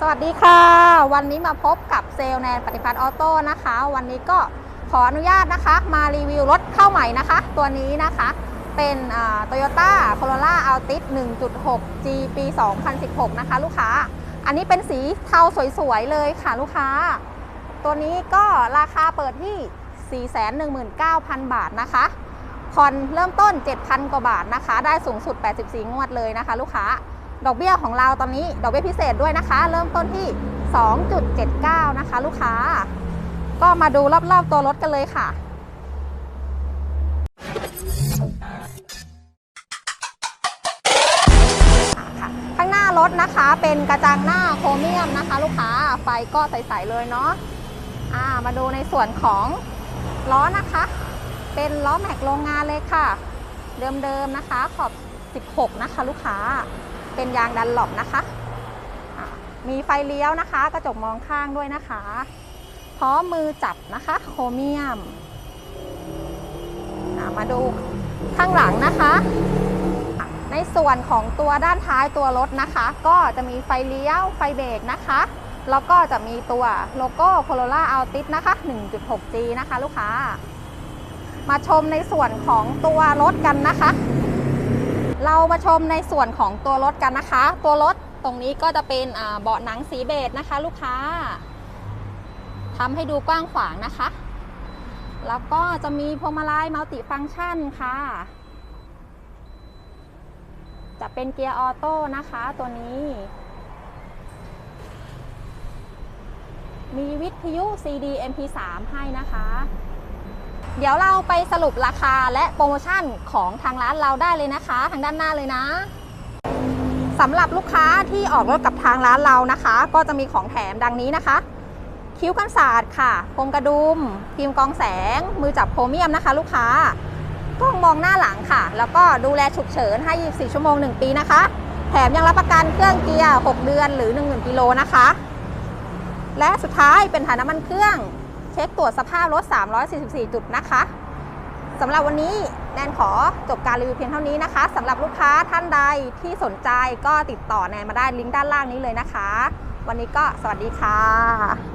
สวัสดีค่ะ วันนี้มาพบกับเซลแนนปฏิพัฒน์ออโต้นะคะ วันนี้ก็ขออนุญาตนะคะ มารีวิวรถเข้าใหม่นะคะ ตัวนี้นะคะเป็นโตโยต้าโคโรล่าอัลติส1.6 G ปี 2016 นะคะ ลูกค้า อันนี้เป็นสีเทาสวยๆ เลยค่ะลูกค้า ตัวนี้ก็ราคาเปิดที่ 419,000 บาทนะคะ ผ่อนเริ่มต้น 7,000 กว่าบาทนะคะ ได้สูงสุด 84 งวดเลยนะคะ ลูกค้า ดอกเบี้ยของเราตอนนี้ ดอกเบี้ยพิเศษด้วยนะคะ เริ่มต้นที่ 2.79 นะคะ ลูกค้า ก็มาดูรอบๆตัวรถกันเลยค่ะข้างหน้ารถนะคะเป็นกระจังหน้าโครเมียมนะคะ ลูกค้าไฟก็ใสๆเลยเนาะมาดูในส่วนของล้อนะคะ เป็นล้อแม็กโรงงานเลยค่ะ เดิมๆนะคะขอบ 16 นะคะ ลูกค้า เป็นยางดันหลบนะคะ มีไฟเลี้ยวนะคะ กระจกมองข้างด้วยนะคะ พร้อมมือจับนะคะ โครเมียม มาดูข้างหลังนะคะ ในส่วนของตัวด้านท้ายตัวรถนะคะ ก็จะมีไฟเลี้ยวไฟเบรกนะคะแล้วก็จะมีตัวโลโก้ Corolla Altis นะคะ 1.6G นะคะ ลูกค้า มาชมในส่วนของตัวรถกันนะคะ เรามาชมในส่วนของตัวรถกันนะคะ ตัวรถตรงนี้ก็จะเป็นเบาะหนังสีเบจนะคะ ลูกค้าทำให้ดูกว้างขวางนะคะ แล้วก็จะมีพวงมาลัยมัลติฟังก์ชันค่ะ จะเป็นเกียร์ออโต้นะคะตัวนี้มีวิทยุ CD MP3 ให้นะคะ เดี๋ยวเราไปสรุปราคาและโปรโมชั่นของทางร้านเราได้เลยนะคะ ทางด้านหน้าเลยนะสำหรับลูกค้าที่ออกรถกับทางร้านเรานะคะ ก็จะมีของแถมดังนี้นะคะ คิ้วกันศาสตร์ค่ะพรมกระดุมพิมพ์กองแสง มือจับโครเมียมนะคะ ลูกค้ากล้องมองหน้าหลังค่ะ แล้วก็ดูแลฉุกเฉินให้24 ชั่วโมง 1 ปีนะคะ แถมยังรับประกันเครื่องเกียร์ 6 เดือนหรือ 10,000กิโลนะคะ และสุดท้ายเป็นถ่านน้ำมันเครื่อง เช็คตรวจสภาพรถ 344 จุดนะคะสำหรับวันนี้แนนขอจบการรีวิวเพียงเท่านี้นะคะสำหรับลูกค้าท่านใดที่สนใจก็ติดต่อแนนมาได้ลิงก์ด้านล่างนี้เลยนะคะ วันนี้ก็สวัสดีค่ะ